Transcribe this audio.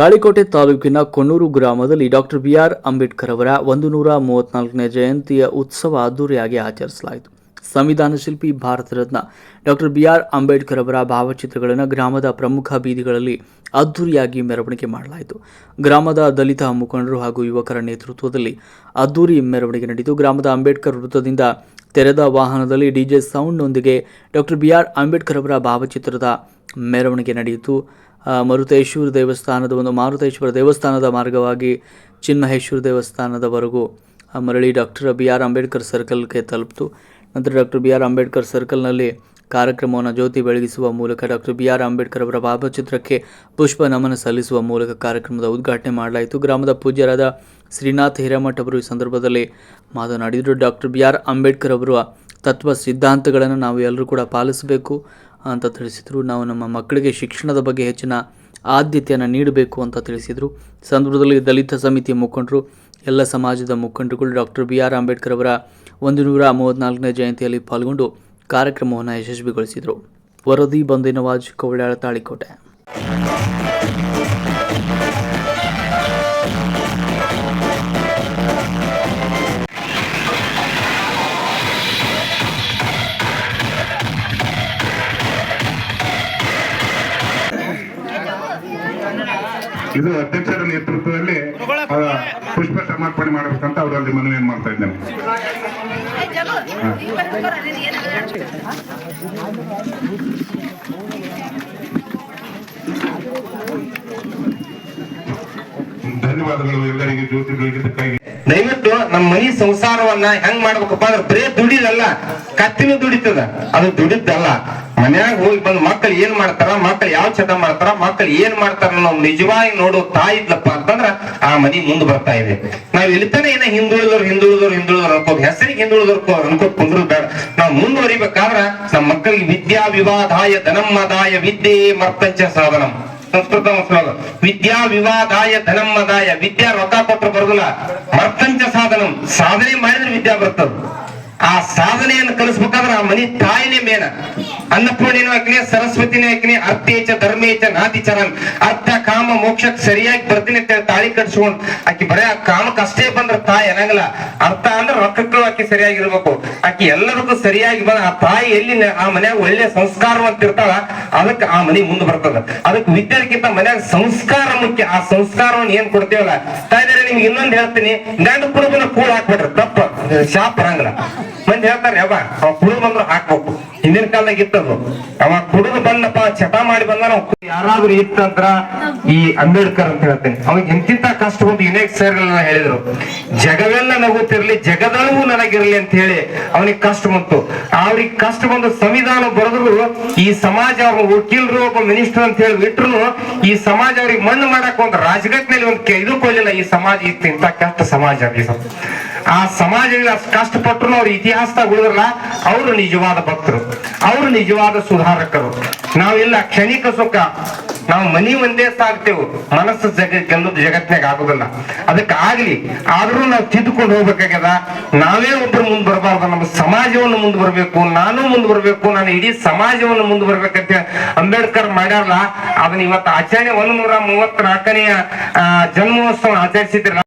ತಾಳಿಕೋಟೆ ತಾಲೂಕಿನ ಕೊಣ್ಣೂರು ಗ್ರಾಮದಲ್ಲಿ doctor B R Ambedkar ಅವರ ಒಂದು ನೂರ ಮೂವತ್ನಾಲ್ಕನೇ ಜಯಂತಿಯ ಉತ್ಸವ ಅದ್ದೂರಿಯಾಗಿ ಆಚರಿಸಲಾಯಿತು. ಸಂವಿಧಾನ ಶಿಲ್ಪಿ Bharat Ratna doctor B R Ambedkar ಅವರ ಭಾವಚಿತ್ರಗಳನ್ನು ಗ್ರಾಮದ ಪ್ರಮುಖ ಬೀದಿಗಳಲ್ಲಿ ಅದ್ದೂರಿಯಾಗಿ ಮೆರವಣಿಗೆ ಮಾಡಲಾಯಿತು. ಗ್ರಾಮದ ದಲಿತ ಮುಖಂಡರು ಹಾಗೂ ಯುವಕರ ನೇತೃತ್ವದಲ್ಲಿ ಅದ್ದೂರಿ ಮೆರವಣಿಗೆ ನಡೆಯಿತು ಗ್ರಾಮದ ಅಂಬೇಡ್ಕರ್ ವೃತ್ತದಿಂದ ತೆರೆದ ವಾಹನದಲ್ಲಿ ಡಿಜೆ ಸೌಂಡ್ನೊಂದಿಗೆ ಡಾಕ್ಟರ್ ಬಿಆರ್ ಅಂಬೇಡ್ಕರ್ ಅವರ ಭಾವಚಿತ್ರದ ಮೆರವಣಿಗೆ ನಡೆಯಿತು. ಮರುತೇಶ್ವರ ದೇವಸ್ಥಾನದ ಒಂದು ಮಾರುತೇಶ್ವರ ದೇವಸ್ಥಾನದ ಮಾರ್ಗವಾಗಿ ಚಿನ್ಮಹೇಶ್ವರ ದೇವಸ್ಥಾನದವರೆಗೂ ಮರಳಿ ಡಾಕ್ಟರ್ ಬಿ ಆರ್ ಅಂಬೇಡ್ಕರ್ ಸರ್ಕಲ್ಗೆ ತಲುಪಿತು. ನಂತರ ಡಾಕ್ಟರ್ ಬಿ ಆರ್ ಅಂಬೇಡ್ಕರ್ ಸರ್ಕಲ್ನಲ್ಲಿ ಕಾರ್ಯಕ್ರಮವನ್ನು ಜ್ಯೋತಿ ಬೆಳಗಿಸುವ ಮೂಲಕ ಡಾಕ್ಟರ್ ಬಿ ಆರ್ ಅಂಬೇಡ್ಕರ್ ಅವರ ಭಾವಚಿತ್ರಕ್ಕೆ ಪುಷ್ಪ ನಮನ ಸಲ್ಲಿಸುವ ಮೂಲಕ ಕಾರ್ಯಕ್ರಮದ ಉದ್ಘಾಟನೆ ಮಾಡಲಾಯಿತು. ಗ್ರಾಮದ ಪೂಜ್ಯರಾದ ಶ್ರೀನಾಥ್ ಹಿರೇಮಠ್ ಅವರು ಈ ಸಂದರ್ಭದಲ್ಲಿ ಮಾತನಾಡಿದರು. ಡಾಕ್ಟರ್ ಬಿ ಆರ್ ಅಂಬೇಡ್ಕರ್ ಅವರ ತತ್ವ ಸಿದ್ಧಾಂತಗಳನ್ನು ನಾವು ಎಲ್ಲರೂ ಕೂಡ ಪಾಲಿಸಬೇಕು. ಅಂತ ತಿಳಿಸಿದರು. ನಾವು ನಮ್ಮ ಮಕ್ಕಳಿಗೆ ಶಿಕ್ಷಣದ ಬಗ್ಗೆ ಹೆಚ್ಚಿನ ಆದ್ಯತೆಯನ್ನು ನೀಡಬೇಕು ಅಂತ ತಿಳಿಸಿದರು. ಸಂದರ್ಭದಲ್ಲಿ ದಲಿತ ಸಮಿತಿ ಮುಖಂಡರು, ಎಲ್ಲ ಸಮಾಜದ ಮುಖಂಡರುಗಳು ಡಾಕ್ಟರ್ ಬಿ ಆರ್ ಅಂಬೇಡ್ಕರ್ ಅವರ ಒಂದು ನೂರ ಮೂವತ್ತ್ನಾಲ್ಕನೇ ಜಯಂತಿಯಲ್ಲಿ ಪಾಲ್ಗೊಂಡು ಕಾರ್ಯಕ್ರಮವನ್ನು ಯಶಸ್ವಿಗೊಳಿಸಿದರು. ವರದಿ ಬಂದಿನವಾಜ್ ಕೌಳ್ಯಾಳ ತಾಳಿಕೋಟೆ. ಇದು ಅಧ್ಯಕ್ಷರ ನೇತೃತ್ವದಲ್ಲಿ ಪುಷ್ಪ ಸಮರ್ಪಣೆ ಮಾಡಬೇಕಂತ ಅವರಲ್ಲಿ ಮನವಿಯನ್ನು ಮಾಡ್ತಾ ಇದ್ದೇನೆ. ಧನ್ಯವಾದಗಳು ಎಲ್ಲರಿಗೆ ಜ್ಯೋತಿ ಬೆಳಗಿದ್ದಕ್ಕಾಗಿ ದಯವಿಟ್ಟು ನಮ್ಮ ಮನಿ ಸಂಸಾರವನ್ನ ಹೆಂಗ್ ಮಾಡ್ಬೇಕಪ್ಪ ಅಂದ್ರೆ ಬರೇ ದುಡಿದಲ್ಲ ಕತ್ತಿನ ದುಡಿತದ. ಅದು ದುಡಿದ್ದಲ್ಲ. ಮನ್ಯಾಗ ಹೋಗಿ ಬಂದ್ ಮಕ್ಕಳು ಏನ್ ಮಾಡ್ತಾರ ಮಕ್ಕಳು ಯಾವ ಚಟ ಮಾಡ್ತಾರ ಮಕ್ಕಳು ಏನ್ ಮಾಡ್ತಾರ ನಾವು ನಿಜವಾಗಿ ನೋಡೋ ತಾಯಿ ಇದ್ಲಪ್ಪ ಅಂತಂದ್ರ ಆ ಮನಿ ಮುಂದ್ ಬರ್ತಾ ಇದೆ. ನಾವ್ ಇಲ್ಲಿತಾನೆ ಏನ ಹಿಂದುಳಿದ್ರು ಹಿಂದುಳಿದವ್ರು ಹಿಂದುಳಿದವ್ರು ಅನ್ಕೋ ಹೆಸರಿಗೆ ಹಿಂದುಳಿದವ್ರು ಅನ್ಕೋ ಕುಂದ್ರು ಬೇಡ. ನಾವ್ ಮುಂದುವರಿಬೇಕಾದ್ರ ನಮ್ಮ ಮಕ್ಕಳಿಗೆ ವಿದ್ಯಾ ವಿವಾದಾಯ ಧನಮ್ಮದಾಯ ವಿದ್ಯೆ ಮರ್ತಂಚ ಸಾಧನಂ. ಸಂಸ್ಕೃತ ಶ್ಲೋಕ ವಿದ್ಯಾ ವಿವಾದಾಯ ಧನಮ್ಮದಾಯ. ವಿದ್ಯಾ ರೊಕ್ಕ ಕೊಟ್ಟರು ಬರುದಿಲ್ಲ. ಮರ್ತಂಚ ಸಾಧನಂ. ಸಾಧನೆ ಮಾಡಿದ್ರೆ ವಿದ್ಯಾ ಬರ್ತದ. ಆ ಸಾಧನೆಯನ್ನು ಕಲಿಸ್ಬೇಕಾದ್ರೆ ಆ ಮನಿ ತಾಯಿನೇ ಮೇನ ಅನ್ನಪೂರ್ಣಿನೂ ಹಾಕಿನಿ ಸರಸ್ವತಿನೂ ಹಾಕಿನಿ ಅರ್ಥೇಚ ಧರ್ಮೇಚ ನಾದಿಚರನ್ ಅರ್ಥ, ಕಾಮ ಮೋಕ್ಷಕ್ ಸರಿಯಾಗಿ ಬರ್ತೀನಿ ಅಂತ ತಾಳಿ ಕಟ್ಸ್ಕೊಂಡು ಆಕಿ ಬರೀ ಆ ಕಾಮಕ್ಕೆ ಅಷ್ಟೇ ಬಂದ್ರ ತಾಯಿ ಅನ್ನಂಗಿಲ್ಲ. ಅರ್ಥ ಅಂದ್ರೆ ರೊಕ್ಕಕ್ಕೂ ಆಕಿ ಸರಿಯಾಗಿರ್ಬೇಕು. ಆಕಿ ಎಲ್ಲರಿಗೂ ಸರಿಯಾಗಿ ಬಂದ ಆ ತಾಯಿ ಎಲ್ಲಿ ಆ ಮನ್ಯಾಗ ಒಳ್ಳೆ ಸಂಸ್ಕಾರವಂತ ಇರ್ತಾಳ, ಅದಕ್ಕೆ ಆ ಮನಿ ಮುಂದೆ ಬರ್ತದ. ಅದಕ್ಕೆ ವಿದ್ಯಾರ್ಥಿಗಿಂತ ಮನ್ಯಾಗ ಸಂಸ್ಕಾರ ಮುಖ್ಯ. ಆ ಸಂಸ್ಕಾರವನ್ನು ಏನ್ ಕೊಡ್ತೇವಲ್ಲ? ತಾಯಿದಾರೆ ನಿಮ್ಗೆ ಇನ್ನೊಂದು ಹೇಳ್ತೀನಿ. ಗಂಡ ಕುಡುಬನ ಕೂಳ್ ಹಾಕ್ಬಿಟ್ರಿ ತಪ್ಪ. ಶಾಪ್ ಬರಂಗಿಲ್ಲ ಮಂದಿ ಹೇಳ್ತಾರೆ ಯಾವ ಅವ ಕುಡಿದು ಬಂದ್ರು ಹಾಕ್ಬೇಕು. ಹಿಂದಿನ ಕಾಲದಾಗ ಇತ್ತದು. ಅವ ಕುಡಿದು ಬಂದಪ್ಪ ಚಟ ಮಾಡಿ ಬಂದ ಯಾರಾದ್ರೂ ಇತ್ತಂದ್ರ ಈ ಅಂಬೇಡ್ಕರ್ ಅಂತ ಹೇಳ್ತೇನೆ. ಅವಾಗ ಎಂತಿಂತ ಕಷ್ಟ ಬಂದು ಯುನೇಕ್ ಸರ್ ಹೇಳಿದ್ರು. ಜಗವೆಲ್ಲ ನಗುತ್ತಿರ್ಲಿ, ಜಗದಳವು ನನಗಿರ್ಲಿ ಅಂತ ಹೇಳಿ ಅವನಿಗೆ ಕಷ್ಟ ಬಂತು. ಅವ್ರಿಗೆ ಕಷ್ಟ ಬಂದು ಸಂವಿಧಾನ ಬರೆದ್ರು, ಈ ಸಮಾಜ ಅವ್ರ ವಕೀಲರು, ಒಬ್ಬ ಮಿನಿಸ್ಟರ್ ಅಂತ ಹೇಳಿ ಬಿಟ್ರು ಈ ಸಮಾಜ ಅವ್ರಿಗೆ ಮಣ್ಣು ಮಾಡಕ್ ಒಂದು ರಾಜಘಟ್ನಲ್ಲಿ ಒಂದು ಇದು ಕೊಡ್ಲಿಲ್ಲ, ಈ ಸಮಾಜ ಇತ್ತು ಇಂತ ಕಷ್ಟ ಸಮಾಜ. ಆ ಸಮಾಜದಲ್ಲಿ ಕಷ್ಟಪಟ್ಟರು ಅವ್ರ ಇತಿಹಾಸದಾಗ ಉಳಿದ್ರಲ್ಲ, ಅವರು ನಿಜವಾದ ಭಕ್ತರು, ಅವರು ನಿಜವಾದ ಸುಧಾರಕರು. ನಾವೆಲ್ಲ ಕ್ಷಣಿಕ ಸುಖ, ನಾವು ಮನಿ ಒಂದೇ ಸಾಕ್ತೇವೆ ಮನಸ್ಸು ಜಗ ಗೆಲ್ಲೋದು ಜಗತ್ನಾಗ ಆಗೋದಿಲ್ಲ. ಅದಕ್ಕೆ ಆಗ್ಲಿ, ಆದ್ರೂ ನಾವು ತಿದ್ದುಕೊಂಡು ಹೋಗ್ಬೇಕಾಗ್ಯದ. ನಾವೇ ಒಬ್ರು ಮುಂದೆ ಬರಬಾರ್ದು, ನಮ್ಮ ಸಮಾಜವನ್ನು ಮುಂದೆ ಬರಬೇಕು, ನಾನು ಮುಂದೆ ಬರ್ಬೇಕು, ನಾನು ಇಡೀ ಸಮಾಜವನ್ನು ಮುಂದೆ ಬರ್ಬೇಕಂತ ಅಂಬೇಡ್ಕರ್ ಮಾಡ್ಯಾರಲ್ಲ, ಅದನ್ನ ಇವತ್ತು ಆಚರಣೆ ಒಂದ್ ನೂರ ಮೂವತ್ತ್ ನಾಲ್ಕನೆಯ ಜನ್ಮೋತ್ಸವ ಆಚರಿಸಿದ್ರಲ್ಲ.